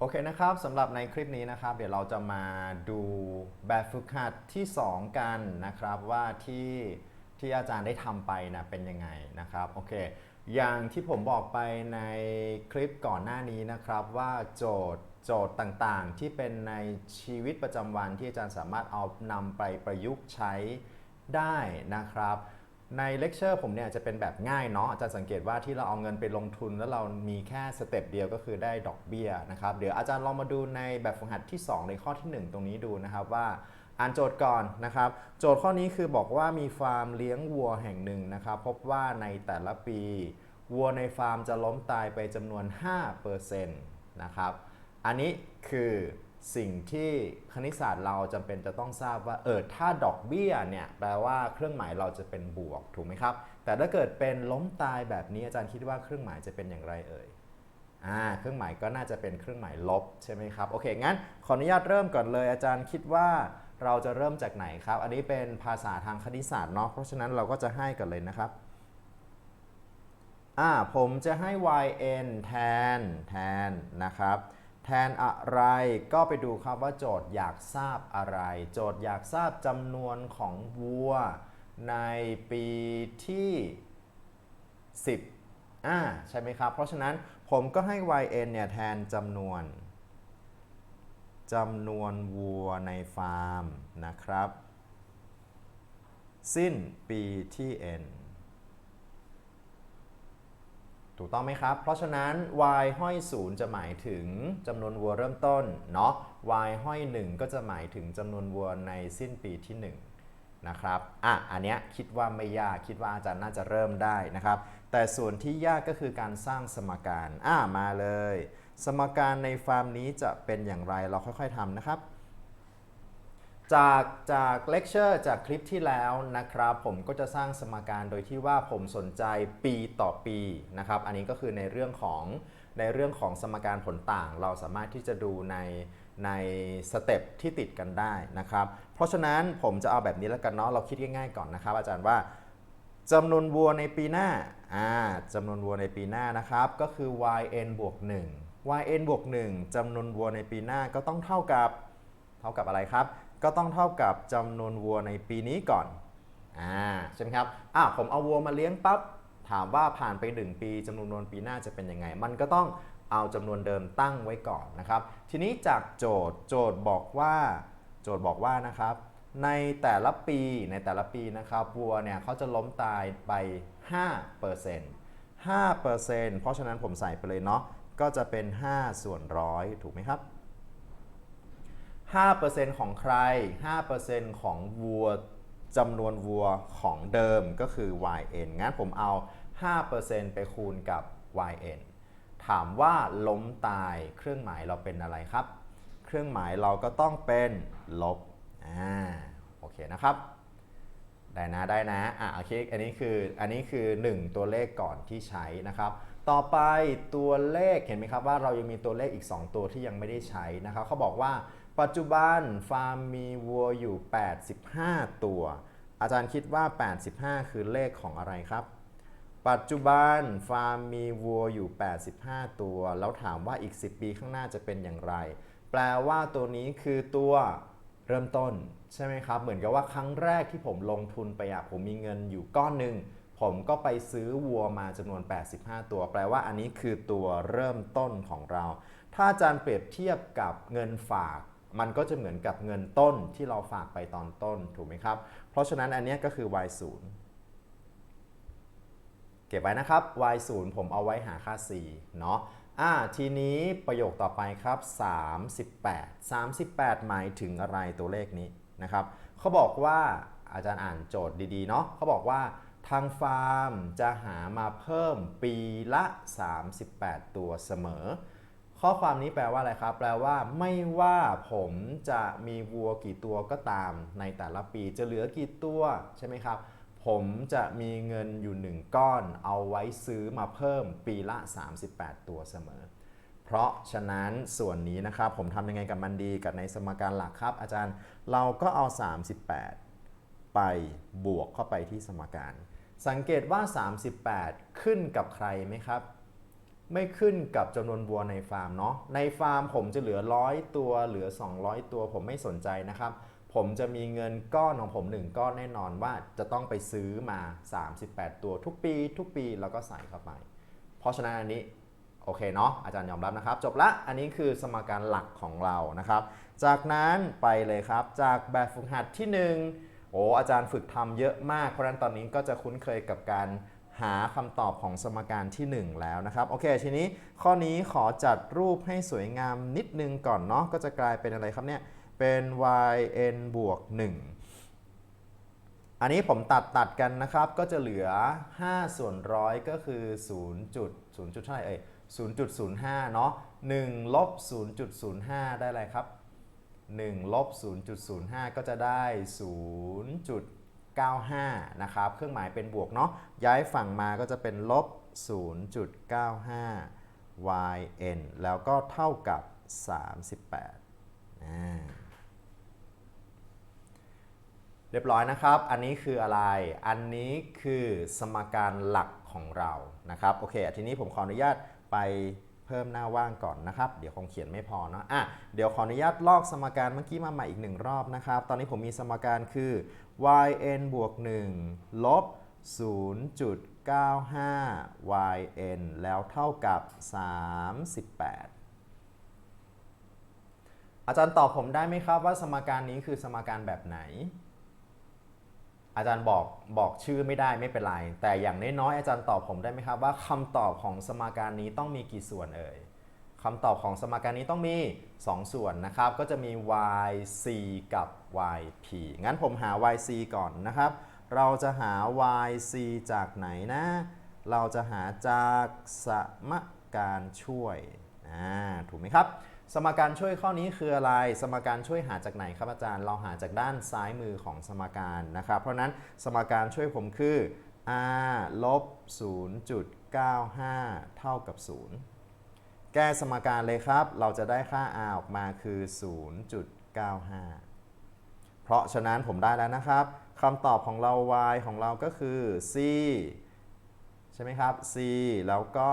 โอเคนะครับสำหรับในคลิปนี้นะครับ เดี๋ยวเราจะมาดูแบบฝึกหัดที่ 2 กันนะครับว่าที่ที่อาจารย์ได้ทำไปนะเป็นยังไงนะครับโอเคอย่างที่ผมบอกไปในคลิปก่อนหน้านี้นะครับ ว่าโจทย์โจทย์ต่างๆ ที่เป็นในชีวิตประจำวันที่อาจารย์สามารถเอานำไปประยุกต์ใช้ได้นะครับ ในเลคเชอร์ผมเนี่ยจะเป็นแบบง่ายเนาะอาจารย์สังเกตว่าที่เราเอาเงินไปลงทุน แล้วเรามีแค่สเต็ปเดียวก็คือได้ดอกเบี้ยนะครับเดี๋ยวอาจารย์ลองมาดูในแบบฝึกหัดที่ 2 ในข้อที่ 1 ตรงนี้ดูนะครับว่าอ่านโจทย์ก่อนนะครับ โจทย์ข้อนี้คือบอกว่ามีฟาร์มเลี้ยงวัวแห่งหนึ่งนะครับ พบว่าในแต่ละปีวัวในฟาร์มจะล้มตายไปจำนวน 5%นะครับ อันนี้คือ สิ่งที่คณิตศาสตร์เราจำเป็นจะต้องทราบว่าเออถ้าดอกเบี้ยเนี่ยแปลว่าเครื่องหมายเราจะเป็นบวกถูกไหมครับ แต่ถ้าเกิดเป็นล้มตายแบบนี้อาจารย์คิดว่าเครื่องหมายจะเป็นอย่างไรเอ่ยอ่าเครื่องหมายก็น่าจะเป็นเครื่องหมายลบใช่ไหมครับโอเคงั้นขออนุญาตเริ่มก่อนเลย อาจารย์คิดว่าเราจะเริ่มจากไหนครับ อันนี้เป็นภาษาทางคณิตศาสตร์เนาะเพราะฉะนั้นเราก็จะให้กันเลยนะครับอ่าผมจะให้ yn แทนแทนนะครับ แทนอะไรก็ไปดูครับว่าโจทย์อยากทราบอะไร โจทย์อยากทราบจำนวนของวัวในปีที่ 10อ่าใช่ไหมครับ เพราะฉะนั้นผมก็ให้ yn เนี่ยแทนจำนวนจำนวนวัวในฟาร์มนะครับ สิ้นปีที่ n ถูกต้องไหมครับ เพราะฉะนั้น y ห้อย 0 จะหมายถึงจำนวนวัวเริ่มต้นเนาะ y ห้อย 1 ก็จะหมายถึงจำนวนวัวในสิ้นปีที่ 1 นะครับ อะ อันเนี้ยคิดว่าไม่ยาก คิดว่าอาจารย์น่าจะเริ่มได้นะครับ แต่ส่วนที่ยากก็คือการสร้างสมการ อะ มาเลย สมการในฟาร์มนี้จะเป็นอย่างไร เราค่อยๆทำนะครับ จากจากเลคเชอร์จากคลิปที่แล้วนะครับ ผมก็จะสร้างสมการโดยที่ว่าผมสนใจปีต่อปีนะครับ อันนี้ก็คือในเรื่องของในเรื่องของสมการผลต่าง เราสามารถที่จะดูในในสเต็ปที่ติดกันได้นะครับ เพราะฉะนั้นผมจะเอาแบบนี้แล้วกันเนาะเราคิดง่ายๆก่อนนะครับ อาจารย์ว่าจำนวนวัวในปีหน้าอ่าจำนวนวัวในปีหน้านะครับ ก็คือ yn บวก1 yn บวก1จำนวนวัวในปีหน้าก็ต้องเท่ากับ เท่ากับอะไรครับ ก็ต้องเท่ากับจำนวนวัวในปีนี้ก่อนอ่าใช่ไหมครับอ่าผมเอาวัวมาเลี้ยงปั๊บถามว่าผ่านไป 1 ปีจำนวนวัวปีหน้าจะเป็นยังไง มันก็ต้องเอาจำนวนเดิมตั้งไว้ก่อนนะครับ ทีนี้จากโจทย์โจทย์บอกว่า โจทย์บอกว่านะครับ ในแต่ละปีในแต่ละปีนะครับวัวเนี่ยเขาจะล้มตายไป 5% 5%เพราะฉะนั้นผมใส่ไปเลยเนาะก็จะเป็น 5 ส่วนร้อยถูกไหมครับ 5%ของใคร 5%ของวัวจำนวนวัวของเดิมก็คือ yn งั้นผมเอา 5%ไปคูณกับ yn ถามว่าล้มตายเครื่องหมายเราเป็นอะไรครับ เครื่องหมายเราก็ต้องเป็นลบ อ่า โอเคนะครับ ได้นะ ได้นะ อะโอเค อันนี้คือ อันนี้คือ 1 ตัวเลขก่อนที่ใช้นะครับ ต่อไปตัวเลข เห็นไหมครับว่าเรายังมีตัวเลขอีก 2 ตัวที่ยังไม่ได้ใช้นะครับ เขาบอกว่า ปัจจุบันฟาร์มมีวัวอยู่ 85 ตัว อาจารย์คิดว่า 85 คือเลขของอะไรครับ ปัจจุบันฟาร์มมีวัวอยู่ 85 ตัว แล้วถามว่าอีก 10 ปีข้างหน้าจะเป็นอย่างไร แปลว่าตัวนี้คือตัวเริ่มต้นใช่ไหมครับ เหมือนกับว่าครั้งแรกที่ผมลงทุนไปอะผมมีเงินอยู่ก้อนหนึ่งผมก็ไปซื้อวัวมาจำนวน 85 ตัว แปลว่าอันนี้คือตัวเริ่มต้นของเรา ถ้าอาจารย์เปรียบเทียบกับเงินฝาก มันก็จะเหมือนกับเงินต้นที่เราฝากไปตอนต้นถูกไหมครับ เพราะฉะนั้นอันนี้ก็คือ y 0เก็บไว้นะครับ y 0ผมเอาไว้หาค่า c เนาะอ่าทีนี้ประโยคต่อไปครับ 38 38 หมายถึงอะไรตัวเลขนี้นะครับเขาบอกว่าอาจารย์อ่านโจทย์ดีๆเนาะเขาบอกว่าทางฟาร์มจะหามาเพิ่มปีละ 38 ตัวเสมอ ข้อความนี้แปลว่าอะไรครับ แปลว่าไม่ว่าผมจะมีวัวกี่ตัวก็ตามในแต่ละปีจะเหลือกี่ตัวใช่ไหมครับ ผมจะมีเงินอยู่หนึ่งก้อน เอาไว้ซื้อมาเพิ่มปีละ 38 ตัวเสมอ เพราะฉะนั้นส่วนนี้นะครับ ผมทำยังไงกับมันดีกับในสมการหลักครับ อาจารย์เราก็เอา 38 ไปบวกเข้าไปที่สมการ สังเกตว่า 38 ขึ้นกับใครไหมครับ ไม่ขึ้นกับจำนวนวัวในฟาร์มเนาะในฟาร์มผมจะเหลือ100ตัวเหลือ 200 ตัวผมไม่สนใจนะครับ ผมจะมีเงินก้อนของผมหนึ่งก้อนแน่นอนว่าจะต้องไปซื้อมา 38 ตัวทุกปี ทุกปีแล้วก็ใส่เข้าไป เพราะฉะนั้นอันนี้โอเคเนาะอาจารย์ยอมรับนะครับ จบละอันนี้คือสมการหลักของเรานะครับ จากนั้นไปเลยครับ จากแบบฝึกหัดที่ 1 โอ้อาจารย์ฝึกทำเยอะมาก เพราะฉะนั้นตอนนี้ก็จะคุ้นเคยกับการ หาคำตอบของสมการที่ 1 แล้วนะครับ โอเค ทีนี้ข้อนี้ขอจัดรูปให้สวยงามนิดนึงก่อนเนาะก็จะกลายเป็นอะไรครับเนี่ย เป็น yn บวก 1 อันนี้ผมตัดตัดกันนะครับ ก็จะเหลือ 5 ส่วนร้อยก็คือ 0 จุด0จุดเท่าไหร่เอ่ย0.05 เนาะ1ลบ0.05 ได้อะไรครับ1ลบ0.05 ก็จะได้ 0.95 นะครับ เครื่องหมายเป็นบวกเนาะ ย้ายฝั่งมาก็จะเป็นลบ 0.95 yn แล้วก็เท่ากับ 38เรียบร้อยนะครับ อันนี้คืออะไร อันนี้คือสมการหลักของเรา นะครับ โอเค ทีนี้ผมขออนุญาตไป เพิ่มหน้าว่างก่อนนะครับ เดี๋ยวคงเขียนไม่พอเนาะอะเดี๋ยวขออนุญาตลอกสมการเมื่อกี้มาใหม่อีกหนึ่งรอบนะครับ ตอนนี้ผมมีสมการคือ yn บวก1ลบ0.95 yn แล้วเท่ากับ 38อาจารย์ตอบผมได้ไหมครับว่าสมการนี้คือสมการแบบไหน อาจารย์บอกบอกชื่อไม่ได้ไม่เป็นไร แต่อย่างน้อยๆอาจารย์ตอบผมได้ไหมครับว่าคำตอบของสมการนี้ต้องมีกี่ส่วนเอ่ยคำตอบของสมการนี้ต้องมี 2 ส่วนนะครับ ก็จะมี yc กับ yp งั้นผมหา yc ก่อนนะครับ เราจะหา yc จากไหนนะ เราจะหาจากสมการช่วยอ่าถูกไหมครับ สมการช่วยข้อนี้คืออะไร สมการช่วยหาจากไหนครับอาจารย์ เราหาจากด้านซ้ายมือของสมการนะครับ เพราะนั้นสมการช่วยผมคือ r ลบ 0.95 เท่ากับ 0 แก้สมการเลยครับ เราจะได้ค่า r ออกมาคือ 0.95 เพราะฉะนั้นผมได้แล้วนะครับคำตอบของเรา y ของเราก็คือ c ใช่ไหมครับ c แล้วก็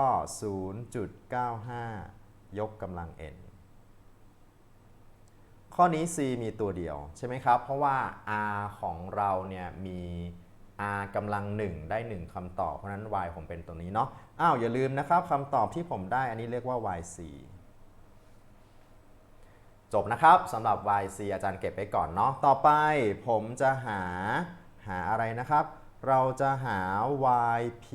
0.95 ยกกำลัง n ข้อนี้ c มีตัวเดียวใช่ไหมครับ เพราะว่า r ของเราเนี่ยมี r กำลัง 1 ได้ 1คำตอบ เพราะฉะนั้น y ผมเป็นตัวนี้เนาะ อ้าว อย่าลืมนะครับคำตอบที่ผมได้อันนี้เรียกว่า yc จบนะครับสำหรับ yc อาจารย์เก็บไปก่อนเนาะ ต่อไปผมจะหาหาอะไรนะครับ เราจะหา yp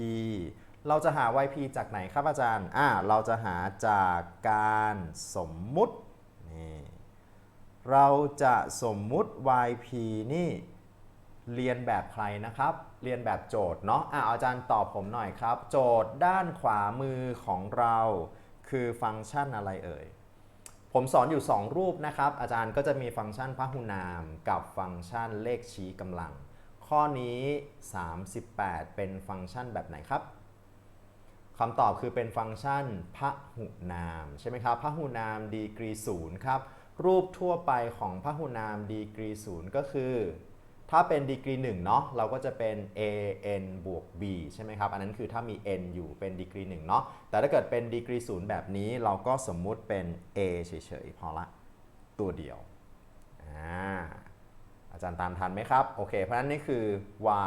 เราจะหา yp จากไหนครับอาจารย์ อ่า เราจะหาจากการสมมุติ เราจะสมมุติ yp นี่เรียนแบบใครนะครับ เรียนแบบโจทย์เนาะอะอาจารย์ตอบผมหน่อยครับ โจทย์ด้านขวามือของเราคือฟังก์ชันอะไรเอ่ย ผมสอนอยู่ 2 รูปนะครับ อาจารย์ก็จะมีฟังก์ชันพหุนาม กับฟังก์ชันเลขชี้กำลัง ข้อนี้ 38 เป็นฟังก์ชันแบบไหนครับคำตอบคือเป็นฟังก์ชันพหุนาม ใช่ไหมครับพหุนามดีกรีศูนย์ครับ รูปทั่วไปของพหุนามดีกรีศูนย์ก็คือ ถ้าเป็นดีกรี1เนาะเราก็จะเป็น a n บวก b ใช่ไหมครับ อันนั้นคือถ้ามี n อยู่เป็นดีกรี1เนาะแต่ถ้าเกิดเป็นดีกรี0แบบนี้เราก็สมมุติเป็น a เฉยๆพอละตัวเดียวอ่าอาจารย์ตามทันไหมครับ โอเค เพราะฉะนั้นนี่คือ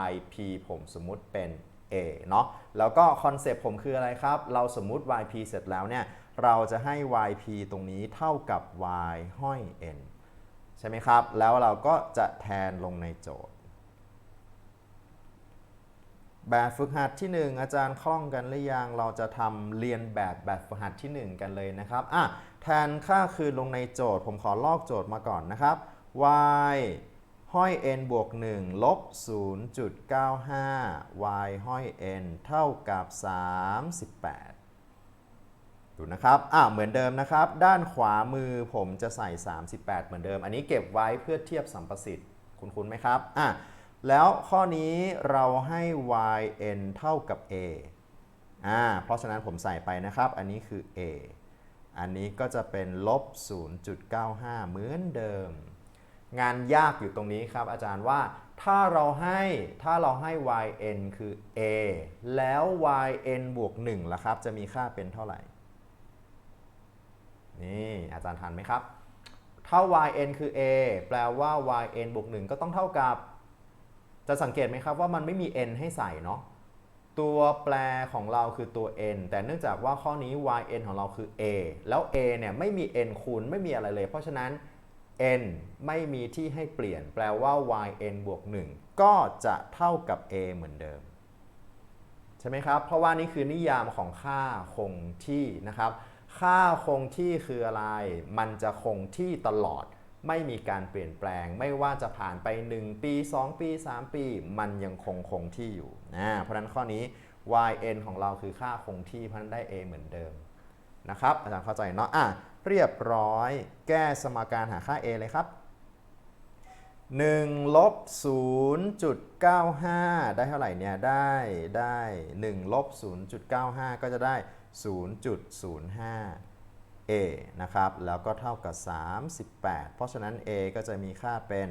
y p ผมสมมุติเป็น a เนาะแล้วก็คอนเซปต์ผมคืออะไรครับ เราสมมุติ yp เสร็จแล้วเนี่ย เราจะให้ yp ตรงนี้เท่ากับ y ห้อย n ใช่ไหมครับ แล้วเราก็จะแทนลงในโจทย์ แบบฝึกหัดที่ 1 อาจารย์คล่องกันหรือยัง เราจะทำเรียนแบบแบบฝึกหัดที่ 1 กันเลยนะครับอะแทนค่าคืนลงในโจทย์ ผมขอลอกโจทย์มาก่อนนะครับ y ห้อย n บวก 1 ลบ 0.95 y ห้อย n เท่ากับ 38 ดูนะครับ อะเหมือนเดิมนะครับ ด้านขวามือผมจะใส่ 38 เหมือนเดิม อันนี้เก็บไว้เพื่อเทียบสัมประสิทธิ์ คุณคุณไหมครับ อะแล้วข้อนี้เราให้ y n เท่ากับ a อ่า เพราะฉะนั้นผมใส่ไปนะครับ อันนี้คือ a อันนี้ก็จะเป็นลบ 0.95 เหมือนเดิม งานยากอยู่ตรงนี้ครับอาจารย์ว่าถ้าเราให้ถ้าเราให้ yn คือ a แล้ว yn บวก1ล่ะครับ จะมีค่าเป็นเท่าไหร่ นี่อาจารย์ทันไหมครับ ถ้า yn คือ a แปลว่า yn บวก1ก็ต้องเท่ากับ จะสังเกตไหมครับว่ามันไม่มี n ให้ใส่เนาะตัวแปรของเราคือตัว n แต่เนื่องจากว่าข้อนี้ yn ของเราคือ a แล้ว a เนี่ยไม่มี n คูณไม่มีอะไรเลย เพราะฉะนั้น n ไม่มีที่ให้เปลี่ยน แปลว่า yn บวก 1 ก็จะเท่ากับ a เหมือนเดิม ใช่ไหมครับ เพราะว่านี่คือนิยามของค่าคงที่นะครับ ค่าคงที่คืออะไร มันจะคงที่ตลอด ไม่มีการเปลี่ยนแปลง ไม่ว่าจะผ่านไป 1 ปี 2 ปี 3 ปี มันยังคงคงที่อยู่นะเพราะนั้นข้อนี้ yn ของเราคือค่าคงที่เพราะฉะนั้นได้ a เหมือนเดิมนะครับอาจารย์เข้าใจเนาะอะเรียบร้อย แก้สมการหาค่า a เลยครับ1ลบ0.95 ได้เท่าไหร่เนี่ย ได้ได้1ลบ0.95 ก็จะได้ 0.05 a นะครับ แล้วก็เท่ากับ 38 เพราะฉะนั้น a ก็จะมีค่าเป็น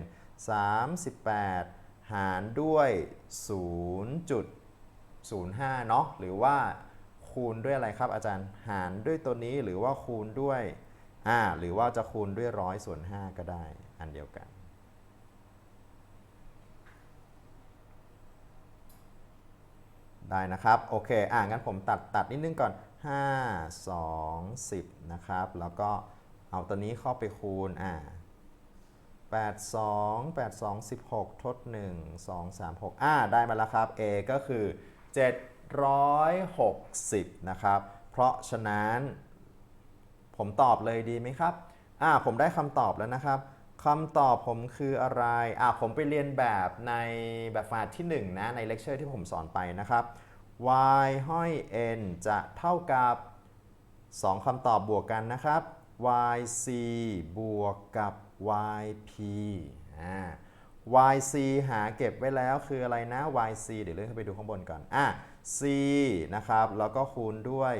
38 หารด้วย 0.05 เนาะ หรือว่าคูณด้วยอะไรครับอาจารย์ หารด้วยตัวนี้หรือว่าคูณด้วย อ่า หรือว่าจะคูณด้วยร้อยส่วน 5 ก็ได้ อันเดียวกันได้นะครับ โอเค อ่างั้นผมตัดตัดนิดนึงก่อน 5 2 10 นะครับ แล้วก็เอาตัวนี้เข้าไปคูณอ่า8 2 8 2 16 ทด 1 2 3 6 อ่า ได้มาแล้วครับ A ก็คือ 760 นะครับ เพราะฉะนั้น ผมตอบเลยดีไหมครับ อ่า ผมได้คำตอบแล้วนะครับคำตอบผมคืออะไร อ่า ผมไปเรียนแบบในแบบฟาดที่ 1 นะ ในเลคเชอร์ที่ผมสอนไปนะครับ y ห้อย n จะเท่ากับ 2คำตอบบวกกันนะครับ yc บวกกับ yp อ่า yc หาเก็บไว้แล้วคืออะไรนะ yc เดี๋ยวเลื่อนขึ้นไปดูข้างบนก่อนอะ c นะครับ แล้วก็คูณด้วย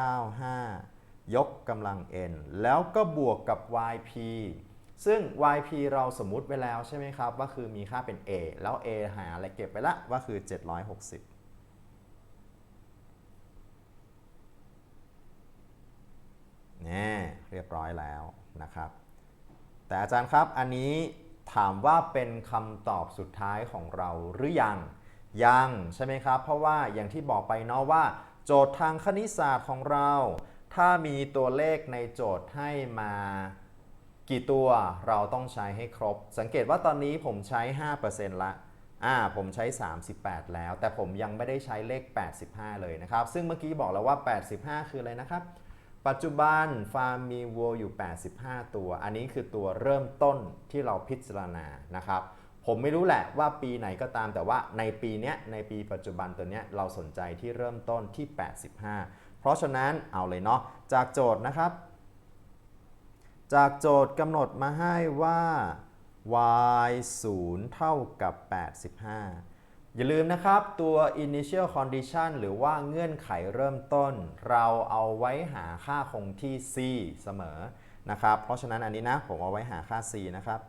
0.95 ยกกำลัง n แล้วก็บวกกับ yp ซึ่ง yp เราสมมุติไว้แล้วใช่ไหมครับ ว่าคือมีค่าเป็น a แล้ว a หาอะไรเก็บไว้ละว่าคือ 760นี่เร้อยแล้วนะครับ แต่อาจารย์ครับอันนี้ถามว่าเป็นคำตอบสุดท้ายของเราหรือยัง ยังใช่ไหมครับ เพราะว่าอย่างที่บอกไปเนาะว่า โจทย์ทางคณิตศาสตร์ของเรา ถ้ามีตัวเลขในโจทย์ให้มากี่ตัวเราต้องใช้ให้ครบ สังเกตว่าตอนนี้ผมใช้ 5%ละอ่าผมใช้ 38 แล้ว แต่ผมยังไม่ได้ใช้เลข 85 เลยนะครับ ซึ่งเมื่อกี้บอกแล้วว่า 85 คืออะไรนะครับ ปัจจุบันฟาร์มมีวัวอยู่ 85 ตัว อันนี้คือตัวเริ่มต้นที่เราพิจารณานะครับ ผมไม่รู้แหละว่าปีไหนก็ตามแต่ว่าในปีเนี้ยในปีปัจจุบันตัวเนี้ยเราสนใจที่เริ่มต้นที่ 85 เพราะฉะนั้นเอาเลยเนาะจากโจทย์นะครับ จากโจทย์กำหนดมาให้ว่า y 0เท่ากับ 85 อย่าลืมนะครับ ตัว initial condition หรือว่าเงื่อนไขเริ่มต้น เราเอาไว้หาค่าคงที่ c เสมอนะครับ เพราะฉะนั้นอันนี้นะผมเอาไว้หาค่า c นะครับ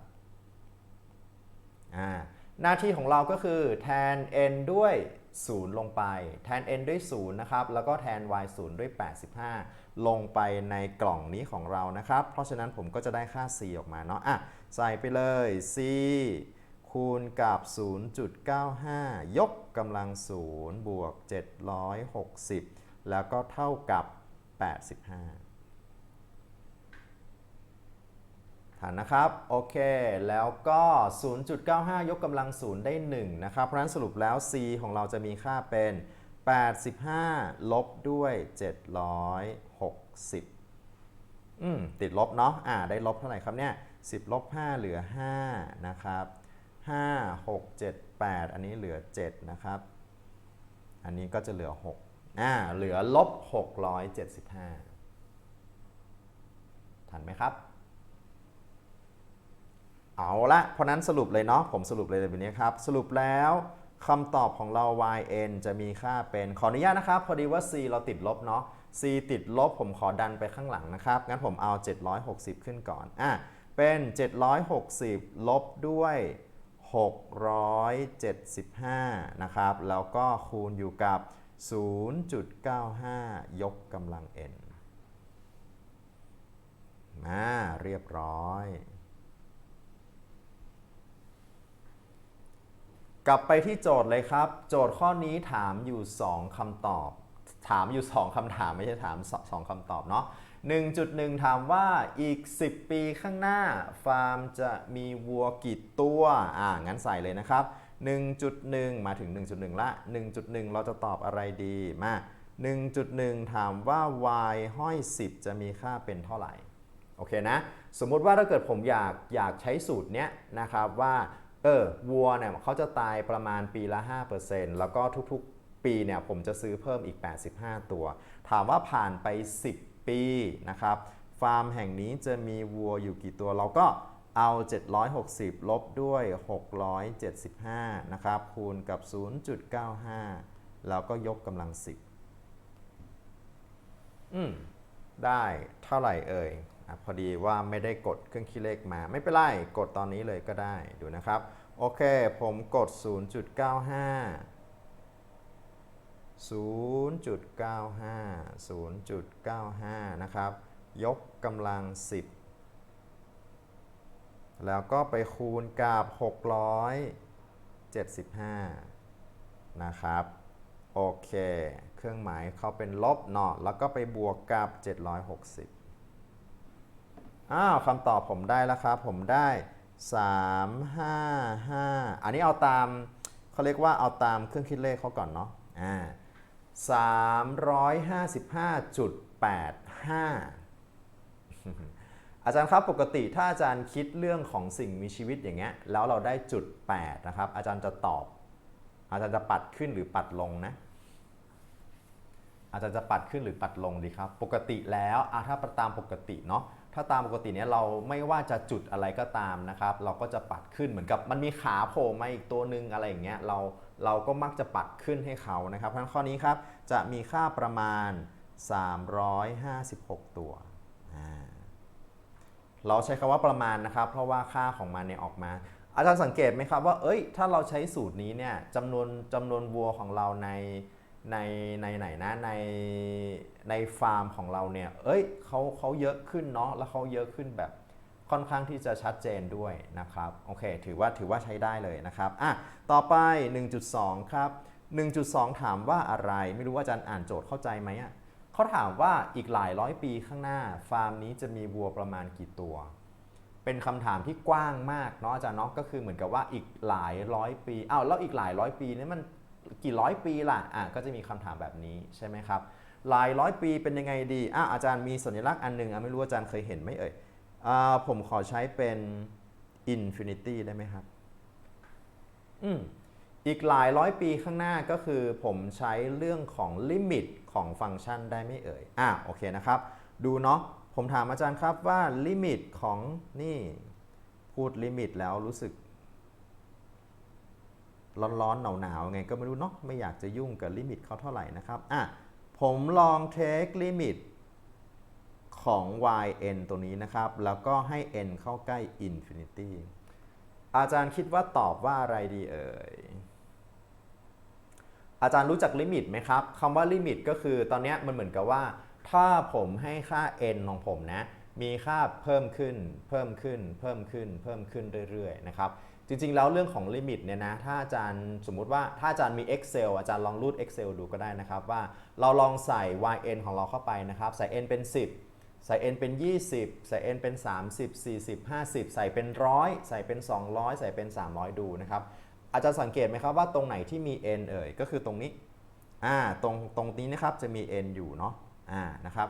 หน้าที่ของเราก็คือแทน n ด้วย 0 ลงไป แทน n ด้วย 0 นะครับ แล้วก็แทน y 0 ด้วย 85 ลงไปในกล่องนี้ของเรานะครับ เพราะฉะนั้นผมก็จะได้ค่า c ออกมาเนาะอะใส่ไปเลย c คูณกับ 0.95 ยกกำลัง 0 บวก 760 แล้วก็เท่ากับ 85ทันนะครับ โอเค แล้วก็ 0.95 ยกกำลัง 0 ได้ 1 นะครับ เพราะฉะนั้นสรุปแล้ว c ของเราจะมีค่าเป็น 85 ลบด้วย 760 อืม ติดลบเนาะ อ่า ได้ลบเท่าไหร่ครับเนี่ย10ลบ5เหลือ 5 นะครับ 5 6 7 8 อันนี้เหลือ 7 นะครับ อันนี้ก็จะเหลือ 6 อ่า เหลือลบ 675 ทันไหมครับ เอาละ เพราะนั้นสรุปเลยเนาะ ผมสรุปเลยแบบนี้ครับ สรุปแล้วคำตอบของเรา yn จะมีค่าเป็น ขออนุญาตนะครับ พอดีว่า c เราติดลบเนาะ c ติดลบผมขอดันไปข้างหลังนะครับ งั้นผมเอา 760 ขึ้นก่อน อะ เป็น 760 ลบด้วย 675 นะครับ แล้วก็คูณอยู่กับ 0.95 ยกกำลัง n เรียบร้อย กลับไปที่โจทย์เลยครับ โจทย์ข้อนี้ถามอยู่ 2คำตอบ ถามอยู่ 2คำถามไม่ใช่ถาม 2คำตอบเนาะ1.1 ถามว่าอีก 10 ปีข้างหน้า ฟาร์มจะมีวัวกี่ตัว อ่า งั้นใส่เลยนะครับ 1.1 มาถึง 1.1 ละ 1.1 เราจะตอบอะไรดีมา 1.1 ถามว่า y ห้อย 10 จะมีค่าเป็นเท่าไหร่ โอเคนะ สมมุติว่าถ้าเกิดผมอยากอยากใช้สูตรเนี้ยนะครับว่า เออ วัวเนี่ยเขาจะตายประมาณปีละ 5%แล้วก็ทุกๆ ปีเนี่ยผมจะซื้อเพิ่มอีก 85 ตัว ถามว่าผ่านไป 10 ปีนะครับฟาร์มแห่งนี้จะมีวัวอยู่กี่ตัวเราก็เอา 760 ลบด้วย 675 นะครับ คูณกับ 0.95 แล้วก็ยกกำลัง 10 อืม ได้เท่าไหร่เอ่ยอพอดีว่าไม่ได้กดเครื่องคิดเลขมา ไม่เป็นไร กดตอนนี้เลยก็ได้ ดูนะครับ โอเค ผมกด 0.95 0.95 0.95 นะครับ ยกกำลัง 10 แล้วก็ไปคูณกับ 675 นะครับ โอเค เครื่องหมายเขาเป็นลบเนาะแล้วก็ไปบวกกับ 760 อ้าวคำตอบผมได้แล้วครับ ผมได้ 355 อันนี้เอาตามเขาเรียกว่าเอาตามเครื่องคิดเลขเขาก่อนเนาะอ่า 355.85 อาจารย์ครับปกติถ้าอาจารย์คิดเรื่องของสิ่งมีชีวิตอย่างเงี้ยแล้วเราได้จุด8นะครับอาจารย์จะตอบ อาจารย์จะปัดขึ้นหรือปัดลงนะอาจารย์จะปัดขึ้นหรือปัดลงดีครับ ปกติแล้วถ้าตามปกติเนาะถ้าตามปกติเนี้ยเราไม่ว่าจะจุดอะไรก็ตามนะครับ เราก็จะปัดขึ้นเหมือนกับมันมีขาโผล่มาอีกตัวหนึ่งอะไรอย่างเงี้ยเรา เราก็มักจะปัดขึ้นให้เขานะครับเพราะฉะนั้นข้อนี้ครับจะมีค่าประมาณ 356 ตัว เราใช้คำว่าประมาณนะครับ เพราะว่าค่าของมันเนี่ยออกมา อาจารย์สังเกตไหมครับว่า เอ้ย ถ้าเราใช้สูตรนี้เนี่ยจำนวนจำนวนวัวของเราในในในไหนนะในในฟาร์มของเราเนี่ย เอ้ยเขาเขาเยอะขึ้นเนาะ แล้วเขาเยอะขึ้นแบบ ค่อนข้างที่จะชัดเจนด้วยนะครับโอเค ถือว่าถือว่าใช้ได้เลยนะครับอะต่อไป 1.2 ครับ 1.2 ถามว่าอะไร ไม่รู้ว่าอาจารย์อ่านโจทย์เข้าใจไหมอะเขาถามว่าอีกหลายร้อยปีข้างหน้า ฟาร์มนี้จะมีวัวประมาณกี่ตัว เป็นคำถามที่กว้างมากเนาะอาจารย์เนาะก็คือเหมือนกับว่าอีกหลายร้อยปีอ้าวแล้วอีกหลายร้อยปีนี่มันกี่ร้อยปีล่ะอะก็จะมีคำถามแบบนี้ใช่ไหมครับหลายร้อยปีเป็นยังไงดีอะอาจารย์มีสัญลักษณ์อันหนึ่งอะไม่รู้อาจารย์เคยเห็นไหมเอ่ย อ่าผมขอใช้เป็น infinity ได้ไหมครับ อืมอีกหลายร้อยปีข้างหน้าก็คือผมใช้เรื่องของลิมิตของฟังก์ชันได้ไม่เอ่ย อะโอเคนะครับ ดูเนาะ ผมถามอาจารย์ครับว่าลิมิตของนี่พูดลิมิตแล้วรู้สึก ร้อนๆหนาวๆไงก็ไม่รู้เนาะไม่อยากจะยุ่งกับลิมิตเขาเท่าไหร่นะครับ อะผมลองเทคลิมิต ของ yn ตัวนี้นะครับ แล้วก็ให้ n เข้าใกล้ infinity อาจารย์คิดว่าตอบว่าอะไรดีเอ่ย อาจารย์รู้จักลิมิตไหมครับคำว่าลิมิตก็คือตอนนี้มันเหมือนกับว่า ถ้าผมให้ค่า n ของผมนะ มีค่าเพิ่มขึ้น เพิ่มขึ้น เพิ่มขึ้น เพิ่มขึ้นเรื่อยๆ นะครับ จริงๆ แล้วเรื่องของลิมิตเนี่ยนะ ถ้าอาจารย์สมมุติว่าถ้าอาจารย์มี Excel อาจารย์ลองรูด Excel ดูก็ได้นะครับว่าเราลองใส่ yn ของเราเข้าไปนะครับ ใส่ n เป็น 10 ใส่ n เป็น 20 ใส่ n เป็น 30 40 50 ใส่เป็นร้อยใส่เป็น 200 ใส่เป็น 300 ดูนะครับ อาจารย์สังเกตไหมครับว่าตรงไหนที่มี n เอ่ย ก็คือตรงนี้ อ่า ตรงตรงนี้นะครับจะมี n อยู่เนาะ อ่า นะครับ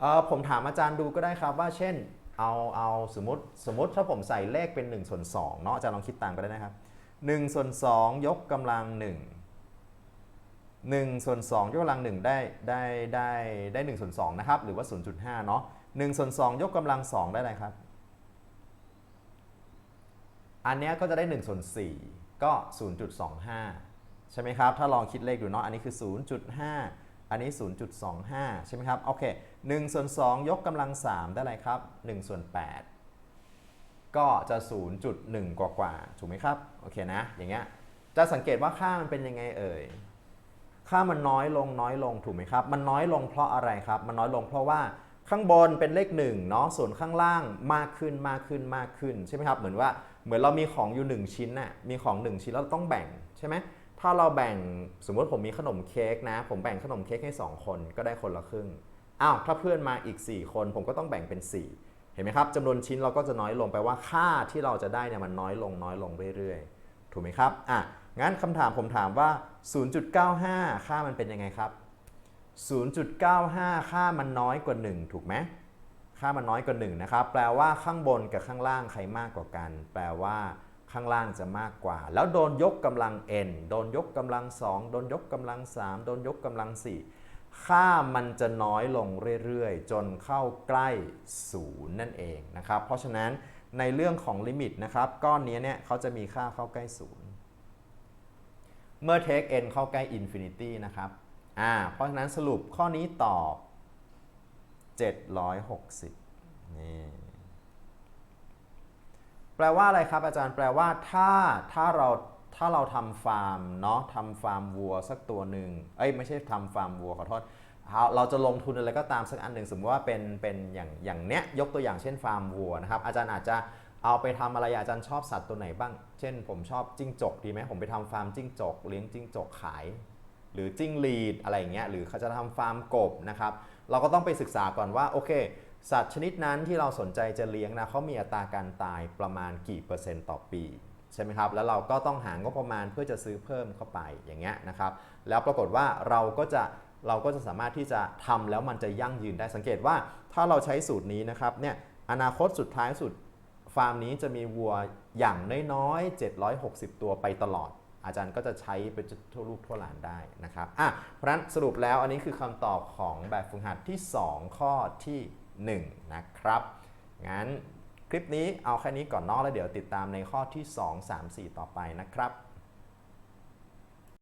เอ่อ ผมถามอาจารย์ดูก็ได้ครับว่าเช่น เอา เอาสมมติ สมมติถ้าผมใส่เลขเป็น1ส่วน2เนาะ อาจารย์ลองคิดตามก็ได้นะครับ1ส่วน2ยกกำลัง1 1ส่วน2ยกกำลัง 1 ได้ได้ได้ได้1ส่วน2นะครับ หรือว่า 0.5 เนาะ1ส่วน2ยกกำลัง 2 ได้อะไรครับ อันเนี้ยก็จะได้1ส่วน4ก็ 0.25 ใช่ไหมครับ ถ้าลองคิดเลขดูเนาะ อันนี้คือ 0.5 อันนี้ 0.25 ใช่ไหมครับ โอเค1ส่วน2ยกกำลัง 3 ได้อะไรครับ1ส่วน8 ก็จะ 0.1 กว่ากว่าถูกไหมครับ โอเคนะ อย่างเงี้ย จะสังเกตว่าค่ามันเป็นยังไงเอ่ย ค่ามันน้อยลงน้อยลงถูกไหมครับ มันน้อยลงเพราะอะไรครับ มันน้อยลงเพราะว่าข้างบนเป็นเลข1เนาะส่วนข้างล่างมากขึ้นมากขึ้นมากขึ้นใช่ไหมครับ เหมือนว่าเหมือนเรามีของอยู่ 1 ชิ้นน่ะมีของ 1 ชิ้นแล้วต้องแบ่งใช่ไหมถ้าเราแบ่งสมมติผมมีขนมเค้กนะ ผมแบ่งขนมเค้กให้ 2 คนก็ได้คนละครึ่งอ้าวถ้าเพื่อนมาอีก 4 คน ผมก็ต้องแบ่งเป็น 4 เห็นไหมครับจำนวนชิ้นเราก็จะน้อยลงไปว่าค่าที่เราจะได้เนี่ยมันน้อยลงน้อยลงเรื่อยๆ ถูกไหมครับอะ งั้นคำถามผมถามว่า 0.95 ค่ามันเป็นยังไงครับ 0.95 ค่ามันน้อยกว่า 1 ถูกไหมค่ามันน้อยกว่า1นะครับ แปลว่าข้างบนกับข้างล่างใครมากกว่ากัน แปลว่าข้างล่างจะมากกว่า แล้วโดนยกกำลัง n โดนยกกำลัง 2 โดนยกกำลัง 3 โดนยกกำลัง 4 ค่ามันจะน้อยลงเรื่อยๆ จนเข้าใกล้ 0 นั่นเองนะครับ เพราะฉะนั้นในเรื่องของลิมิตนะครับ ก้อนนี้เนี่ยเขาจะมีค่าเข้าใกล้ 0 เมื่อ take n เข้าใกล้ infinity นะครับ อ่า เพราะฉะนั้นสรุปข้อนี้ตอบ 760 นี่ แปลว่าอะไรครับอาจารย์ แปลว่าถ้า ถ้าเรา ถ้าเราทำฟาร์ม เนาะทำฟาร์มวัวสักตัวหนึ่ง เอ้ย ไม่ใช่ทำฟาร์มวัวขอโทษ เราเราจะลงทุนอะไรก็ตามสักอันหนึ่ง สมมติว่าเป็น เป็นอย่าง อย่างเนี้ย ยกตัวอย่างเช่นฟาร์มวัวนะครับ อาจารย์อาจจะ เอาไปทำอะไรอาจารย์ชอบสัตว์ตัวไหนบ้าง เช่น ผมชอบจิ้งจกดีไหมผมไปทำฟาร์มจิ้งจกเลี้ยงจิ้งจกขาย หรือจิ้งหรีดอะไรอย่างเงี้ยหรือเขาจะทำฟาร์มกบนะครับ เราก็ต้องไปศึกษาก่อนว่าโอเค สัตว์ชนิดนั้นที่เราสนใจจะเลี้ยงนะเขามีอัตราการตายประมาณกี่เปอร์เซ็นต์ต่อปีใช่ไหมครับ แล้วเราก็ต้องหางบประมาณเพื่อจะซื้อเพิ่มเข้าไปอย่างเงี้ยนะครับ แล้วปรากฏว่าเราก็จะเราก็จะสามารถที่จะทำแล้วมันจะยั่งยืนได้สังเกตว่า ถ้าเราใช้สูตรนี้นะครับเนี่ยอนาคตสุดท้ายสุด ฟาร์มนี้จะมีวัวอย่างน้อยๆ 760 ตัวไปตลอด อาจารย์ก็จะใช้เป็นทั่วลูกทั่วหลานได้นะครับอะเพราะฉะนั้นสรุปแล้วอันนี้คือคำตอบของแบบฝึกหัดที่ 2 ข้อที่ 1 นะครับ งั้นคลิปนี้เอาแค่นี้ก่อนนอกแล้วเดี๋ยวติดตามในข้อที่ 2 3 4 ต่อไปนะครับ